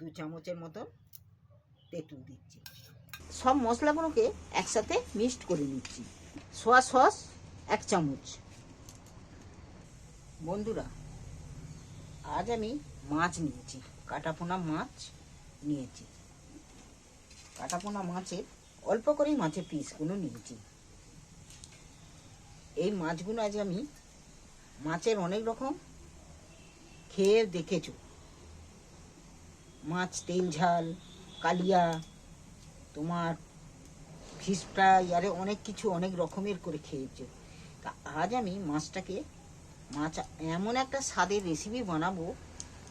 দু চামচের মতন তেঁতুল দিচ্ছি। সব মশলাগুলোকে একসাথে মিক্সড করে নিচ্ছি। সোয়া সস এক চামচ। বন্ধুরা, আজ আমি মাছ নিয়েছি, কাটাপোনা মাছ নিয়েছি। কাটাপোনা মাছের অল্প করেই মাছের পিসগুলো নিয়েছি। এই মাছগুলো আজ আমি মাছের অনেক রকম খেয়ে দেখেছ। মাছ, তেল, ঝাল, কালিয়া, তোমার ফিশ ফ্রাই আরে অনেক কিছু অনেক রকমের করে খেয়েছো। তা আজ আমি মাছটাকে, মাছ এমন একটা স্বাদের রেসিপি বানাবো,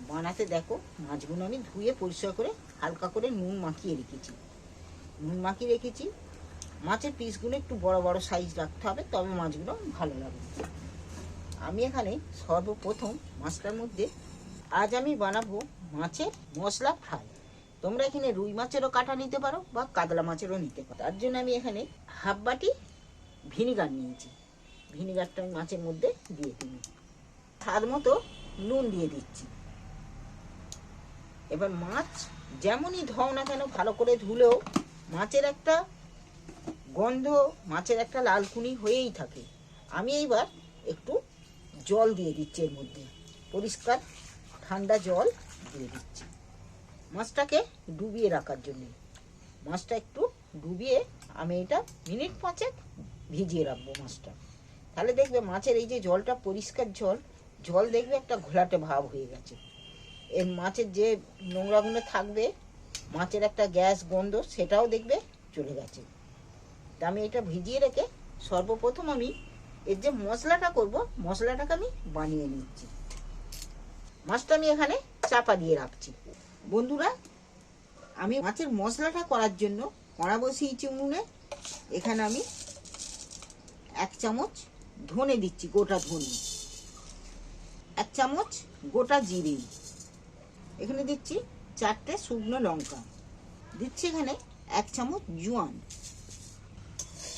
বানাতে দেখো, মাছগুলো আমি ধুয়ে পরিষ্কার করে হালকা করে নুন মাখিয়ে রেখেছি। নুন মাখিয়ে রেখেছি, মাছের পিসগুলো একটু বড় বড় সাইজ রাখতে হবে, তবে মাছগুলো ভালো লাগবে। আমি এখানে সর্বপ্রথম মাছটার মধ্যে আজ আমি বানাবো মাছের মশলা ফ্রাই। তোমরা এখানে রুই মাছেরও কাটা নিতে পারো বা কাতলা মাছেরও নিতে পারো। তার জন্য আমি এখানে হাফ বাটি ভিনিগার নিয়েছি। ভিনিগারটা আমি মাছের মধ্যে দিয়ে দিই স্বাদ মতো নুন দিয়ে দিচ্ছি। এবার মাছ যেমনই ধও না কেন, ভালো করে ধুলেও মাছের একটা গন্ধ, মাছের একটা লালকুনি হয়েই থাকে। আমি এইবার একটু জল দিয়ে দিচ্ছি এর মধ্যে। পরিষ্কার ঠান্ডা জল দিয়ে দিচ্ছি। মাছটাকে ডুবিয়ে রাখার জন্য। মাছটা একটু ডুবিয়ে আমি এটা মিনিট পাঁচেক ভিজিয়ে রাখব মাছটা। তাহলে দেখবে মাছের এই যে জলটা, পরিষ্কার জল জল দেখবে একটা ঘোলাটে ভাব হয়ে গেছে। এর মাছের যে নোংরাগুলো থাকবে, মাছের একটা গ্যাস গন্ধ, সেটাও দেখবে চলে গেছে। তা আমি এটা ভিজিয়ে রেখে সর্বপ্রথম আমি এর যে মশলাটা করব, মশলাটাকে আমি বানিয়ে নিচ্ছি। মাছটা আমি এখানে চাপা দিয়ে রাখছি। বন্ধুরা, আমি মাছের মশলাটা করার জন্য কড়া বসিয়েছি উনুনে। এখানে আমি এক চামচ ধনে দিচ্ছি, গোটা ধনে। এক চামচ গোটা জিরে। এখানে দিচ্ছি চারটে শুকনো লঙ্কা। দিচ্ছি এখানে এক চামচ জোয়ান।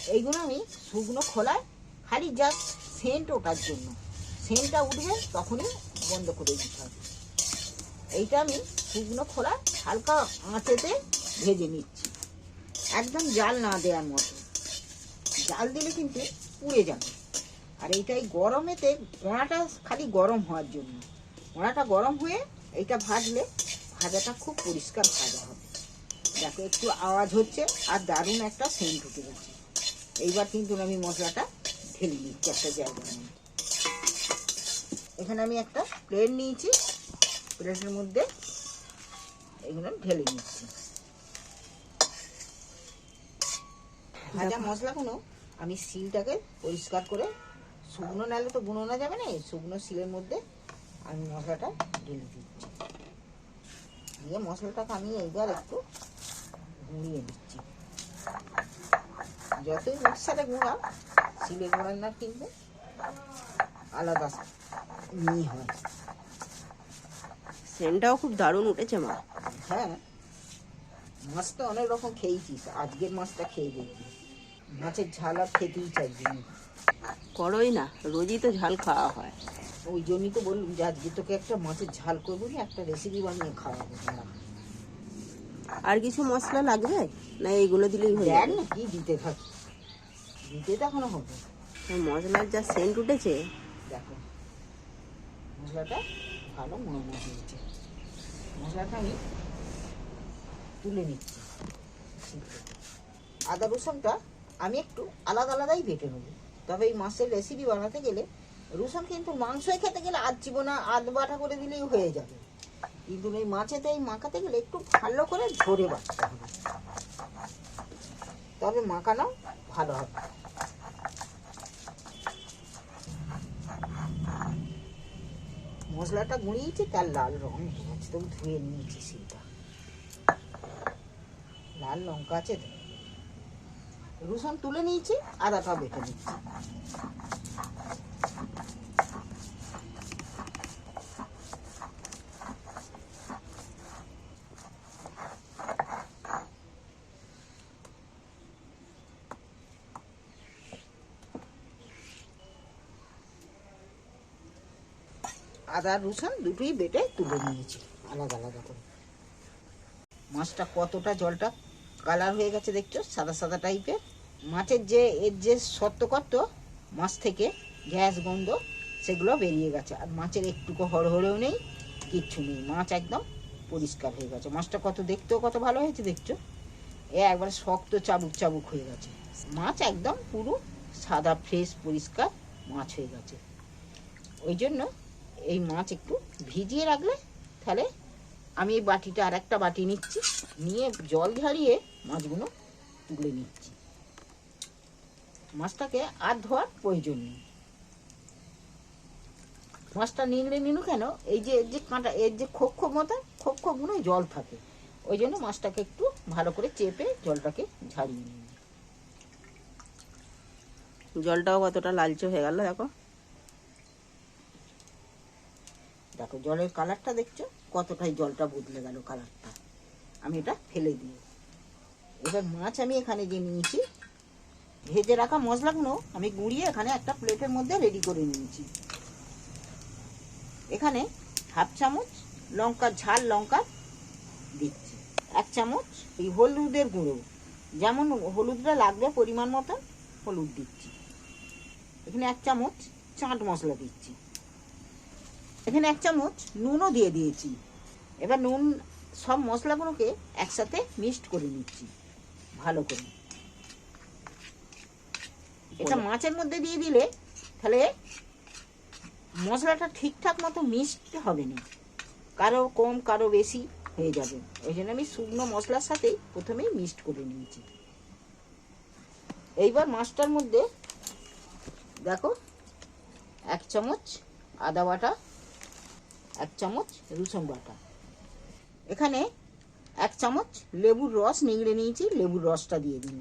এইগুলো আমি শুকনো খোলায়, খালি জাস্ট সেন্ট ওঠার জন্য। সেন্টটা উঠবে, তখনই বন্ধ করে দিতে হবে। এইটা আমি শুকনো খোলা হালকা আঁচেতে ভেজে নিচ্ছি। একদম জাল না দেওয়ার মতো। জাল দিলে কিন্তু পুড়ে যাবে। আর এইটাই গরমেতে কোঁড়াটা খালি গরম হওয়ার জন্য। কোঁড়াটা গরম হয়ে এইটা ভাজলে ভাজাটা খুব পরিষ্কার ভাজা হবে। দেখো একটু আওয়াজ হচ্ছে আর দারুণ একটা সেন্ট উঠে গেছে। এইবার কিন্তু আমি মশলাটা ঢেলে নিচ্ছি একটা জায়গার মধ্যে। এখানে আমি একটা প্লেট নিয়েছি। প্লেটের মধ্যে এগুলো ঢেলে নিচ্ছি। ভাজা মশলাগুলো আমি শিলটাকে পরিষ্কার করে শুকনো নালে তো বুনোনা যাবে না শুকনো শিলের মধ্যে আমি মশলাটা ঢেলে দিচ্ছি। দিয়ে মশলাটাকে আমি এইবার একটু গুঁড়িয়ে দিচ্ছি। যতই মিক্সারে গুঁড়াও শিলে গুঁড়ার না কিন্তু আলাদা মিহি হয়। সেন্টটাও খুব দারুণ উঠেছে মা। হ্যাঁ মাছ তো অনেক রকম খেয়েছিস আজকের মাছটা খেয়ে দেখবি। মাছের ঝাল আর খেতেই চাইছি না। করোই না রোজই তো ঝাল খাওয়া হয়। ওই জন্যই তো বললাম যে আজকে তোকে একটা মাছের ঝাল করব না একটা রেসিপি বানিয়ে খাওয়াবো আর কিছু মশলা লাগবে? না এইগুলো দিলেই হয়ে যাবে। না কি দিতে থাক। দিতে তো এখনও হবে। মশলার যা সেন্ট উঠেছে। দেখো। মশলাটা ভালো মনে হয়েছে মশলাটা আমি তুলে নিচ্ছি। আদা রসুনটা আমি একটু আলাদা আলাদাই বেটে নেব। তবে এই মাছের রেসিপি বানাতে গেলে রসুন কিন্তু মাংসই খেতে গেলে আদ জীবনা আদ বাটা করে দিলেই হয়ে যাবে। কিন্তু এই মাছেতে এই মাখাতে গেলে একটু ভালো করে ঝরে বাটতে হবে। তবে মাখানো ভালো হবে। মশলাটা গুঁড়িয়েছি, তার লাল রং ধুয়েছি তবু ধুয়ে নিয়েছি সেটা। লাল লঙ্কা আছে রসুন তুলে নিয়েছি আদাটা বেটে নিচ্ছি। আদা, রসুন দুটোই বেটে তুলে নিয়েছি, আলাদা আলাদা করে। মাছটা কতটা জলটা কালার হয়ে গেছে দেখছ? সাদা সাদা টাইপের। মাছের যে, এর যে সত্যকত্ব মাছ থেকে গ্যাস গন্ধ, সেগুলো বেরিয়ে গেছে। আর মাছের একটুকু হড়হড়েও নেই, কিচ্ছু নেই। মাছ একদম পরিষ্কার হয়ে গেছে। মাছটা কত দেখতেও কত ভালো হয়েছে দেখছ? এ একবারে শক্ত চাবুক চাবুক হয়ে গেছে। মাছ একদম পুরো সাদা, ফ্রেশ, পরিষ্কার মাছ হয়ে গেছে। ওই জন্য এই মাছ একটু ভিজিয়ে রাখলে তাহলে আমি এই বাটিটা আর একটা বাটি নিচ্ছি, নিয়ে জল ঝাড়িয়ে মাছগুলো তুলে নিচ্ছি। মাছটাকে আর ধোয়ার প্রয়োজন নেই। মাছটা নিংড়ে নিনু কেন? এই যে এর যে কাঁটা এর যে খোপ খোপ মতো, খোপ খোপগুলো জল থাকে। ওই জন্য মাছটাকে একটু ভালো করে চেপে জলটাকে ঝাড়িয়ে নিন। জলটাও কতটা লালচে হয়ে গেল দেখো। দেখো, জলের কালারটা দেখছ? কতটাই জলটা বদলে গেল কালারটা আমি এটা ফেলে দিই। এবার মাছ আমি এখানে যে নিয়েছি, ভেজে রাখা মশলাগুলো আমি গুঁড়িয়ে এখানে একটা প্লেটের মধ্যে রেডি করে নিয়েছি। এখানে হাফ চামচ লঙ্কা, ঝাল লঙ্কা দিচ্ছি। এক চামচ এই হলুদের গুঁড়ো। যেমন হলুদটা লাগবে পরিমাণ মতন, হলুদ দিচ্ছি। এখানে এক চামচ চাট মশলা দিচ্ছি। এখানে এক চামচ নুনও দিয়ে দিয়েছি। এবার নুন সব মশলাগুলোকে একসাথে মিক্সড করে নিচ্ছি ভালো করে। এটা মাছের মধ্যে দিয়ে দিলে তাহলে মশলাটা ঠিকঠাক মতো মিক্সড হবে না। কারও কম কারও বেশি হয়ে যাবে। ওই জন্য আমি শুকনো মশলার সাথেই প্রথমেই মিক্সড করে নিয়েছি। এইবার মাছটার মধ্যে দেখো এক চামচ আদা বাটা এক চামচ রসুন বাটা। এখানে এক চামচ লেবুর রস নিংড়ে নিয়েছি, লেবুর রসটা দিয়ে দিন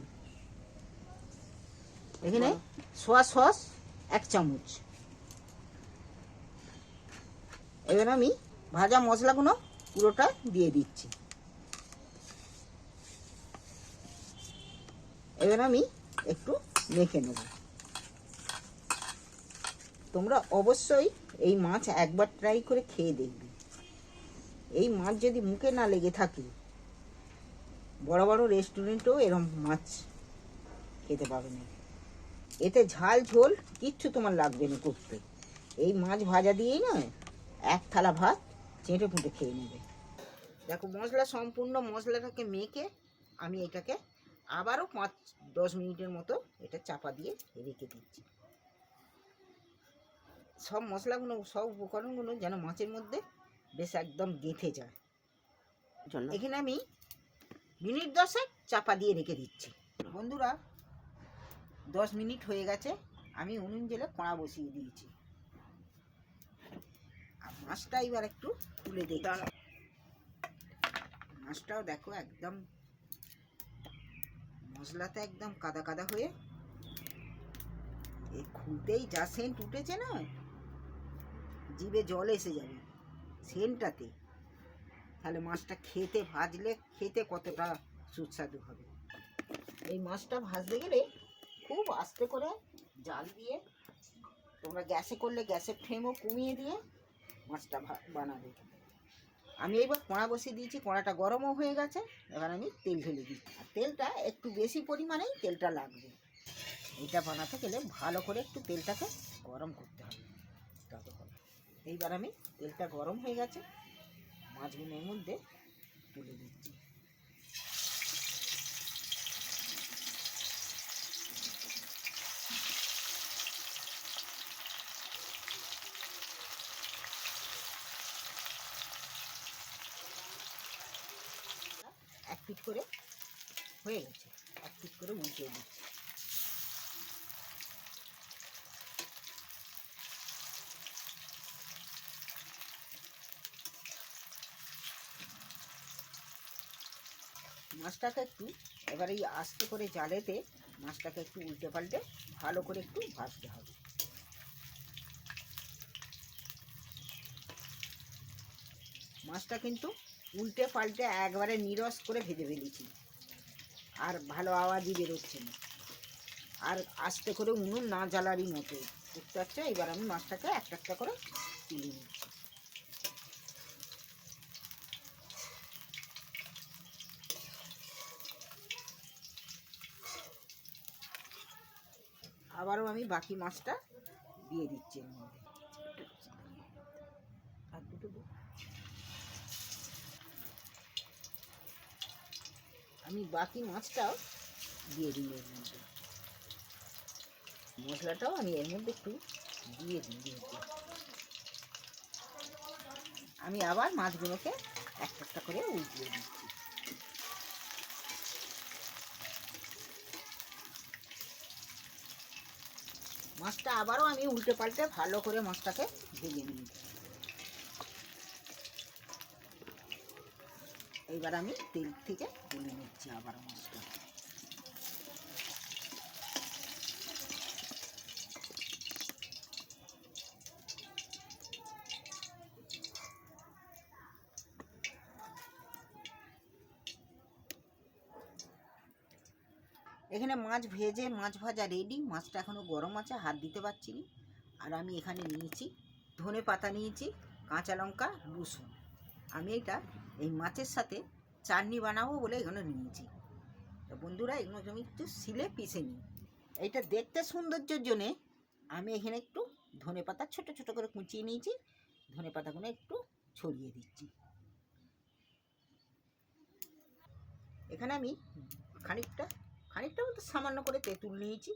এখানে সোয়া সস এক চামচ। এবার আমি ভাজা মশলাগুলো পুরোটা দিয়ে দিচ্ছি। এবার আমি একটু মেখে নেব। তোমরা অবশ্যই এই মাছ একবার ট্রাই করে খেয়ে দেখবে। এই মাছ যদি মুখে না লেগে থাকে, বড় বড় রেস্টুরেন্টেও এরকম মাছ খেতে পাবে না। এতে ঝাল ঝোল কিচ্ছু তোমার লাগবে না করতে। এই মাছ ভাজা দিয়েই না এক থালা ভাত চেঁটে পুঁটে খেয়ে নেবে। দেখো মশলা সম্পূর্ণ মশলাটাকে মেখে আমি এটাকে আবারও পাঁচ দশ মিনিটের মতো এটা চাপা দিয়ে রেখে দিচ্ছি। সব মশলাগুলো সব উপকরণগুলো যেন মাছের মধ্যে বেশ একদম গেঁথে যায়। এখানে আমি মিনিট দশেক চাপা দিয়ে রেখে দিচ্ছি। বন্ধুরা দশ মিনিট হয়ে গেছে আমি উনুন জেলে কড়া বসিয়ে দিয়েছি। আর মাছটা এবার একটু তুলে দেখি মাছটাও দেখো একদম মশলাতে একদম কাদা কাদা হয়ে। এই খুলতেই যা সেন্ট উঠেছে না? জিভে জল এসে যাবে সেন্টটাতে। তাহলে মাছটা খেতে ভাজলে খেতে কতটা সুস্বাদু হবে? এই মাছটা ভাজতে গেলে খুব আস্তে করে জাল দিয়ে, তোমরা গ্যাসে করলে গ্যাসের ফ্লেমও কমিয়ে দিয়ে মাছটা বানাবে। আমি এইবার কড়া বসিয়ে দিয়েছি, কড়াটা গরমও হয়ে গেছে, এবার আমি তেল ঢেলে দিই। আর তেলটা একটু বেশি পরিমাণেই তেলটা লাগবে। এটা বানাতে গেলে ভালো করে একটু তেলটাকে গরম করতে হবে। এইবার আমি তেলটা গরম হয়ে গেছে। মাছগুলো মধ্যে তুলে দিচ্ছি। এক পিট করে হয়ে গেছে। এক পিট করে উল্টে দিচ্ছি। মাছটাকে একটু এবার এই আস্তে করে জালেতে মাছটাকে একটু উল্টে পাল্টে ভালো করে একটু ভাজতে হবে। মাছটা কিন্তু উল্টে পাল্টে একবারে নিরস করে ভেজে ফেলেছি। আর ভালো আওয়াজই বেরোচ্ছে না। আর আস্তে করে উনুন না জ্বালারই মতো। বুঝতে পারছ এবার আমি মাছটাকে একটা একটা করে তুলে নিচ্ছি। আবারও আমি বাকি মাছটা দিয়ে দিচ্ছি এর মধ্যে। আর দুটো আমি বাকি মাছটাও দিয়ে দিই এর মধ্যে। মশলাটাও আমি এর মধ্যে একটু দিয়ে দিই। আমি আবার মাছগুলোকে একটা একটা করে উল্টিয়ে দিচ্ছি মাছটা আবারও আমি উল্টে পাল্টে ভালো করে মাছটাকে ভেজে নিই। এইবার আমি তেল থেকে তুলে নিচ্ছি আবার মাছটা এখানে মাছ ভেজে, মাছ ভাজা রেডি মাছটা এখনও গরম আছে, হাত দিতে পারছি না। আর আমি এখানে নিয়েছি ধনে পাতা নিয়েছি, কাঁচা লঙ্কা, রসুন। আমি এটা এই মাছের সাথে চাটনি বানাবো বলে এগুলো নিয়েছি। তো বন্ধুরা, এগুলো আমি একটু শিলে পিষে নিই। এইটা দেখতে সৌন্দর্যের জন্যে আমি এখানে একটু ধনে পাতা ছোটো ছোটো করে কুঁচিয়ে নিয়েছি। ধনে পাতাগুলো একটু ছড়িয়ে দিচ্ছি। এখানে আমি খানিকটা খানিকটা বলতে সামান্য করে তেঁতুল নিয়েছি,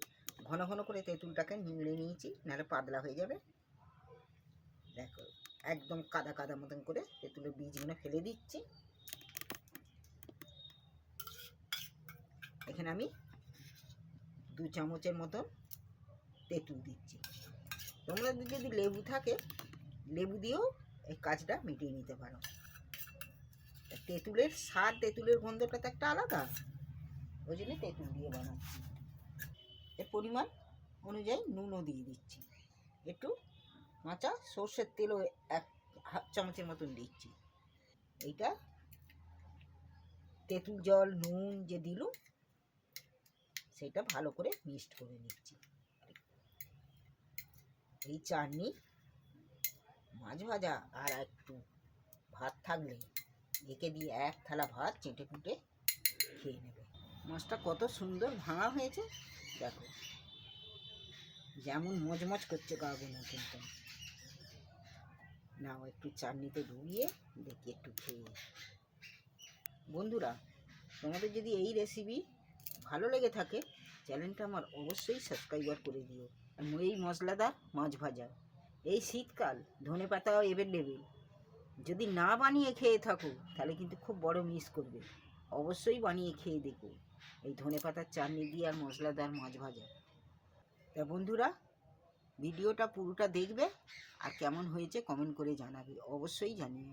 ঘন ঘন করে তেঁতুলটাকে নিংড়ে নিয়েছি, নাহলে পাতলা হয়ে যাবে। দেখো, একদম কাদা কাদা মতন করে তেঁতুলের বীজগুলো ফেলে দিচ্ছি। এখানে আমি দু চামচের মতন তেঁতুল দিচ্ছি। তোমরা যদি লেবু থাকে, লেবু দিয়েও এই কাজটা মিটিয়ে নিতে পারো। তেঁতুলের স্বাদ, তেঁতুলের গন্ধটা তো একটা আলাদা। ওই জন্য তেঁতুল দিয়ে বানাচ্ছি। এর পরিমাণ অনুযায়ী নুনও দিয়ে দিচ্ছি। একটু কাঁচা সর্ষের তেলও এক হাফ চামচের মতন দিচ্ছি। এইটা তেঁতুল জল, নুন যে দিলুম, সেটা ভালো করে মিক্সড করে নিচ্ছি। এই চাটনি, মাছ ভাজা আর একটু ভাত থাকলে, একে দিয়ে এক থালা ভাত চেটে কুটে খেয়ে নেবে। মাছটা কত সুন্দর ভাঙা হয়েছে। দেখো। যেমন মজমজ করছে গাগুলো কিন্তু। নাও একটু চাটনিতে ডুবিয়ে দেখি একটু খেয়ে। বন্ধুরা, তোমাদের যদি এই রেসিপি ভালো লেগে থাকে চ্যানেলটা আমার অবশ্যই সাবস্ক্রাইবার করে দিও। আর এই মশলাদার মাছ ভাজা। এই শীতকাল, ধনে পাতাও এভেলেবেল যদি না বানিয়ে খেয়ে থাকো, তাহলে কিন্তু খুব বড় মিস করবে। অবশ্যই বানিয়ে খেয়ে দেখো। এই ধনে পাতার চাটনি দিয়ে আর মশলাদার মাছ ভাজা। তা বন্ধুরা, ভিডিওটা পুরোটা দেখবে আর কেমন হয়েছে কমেন্ট করে জানাবে। অবশ্যই জানিয়ে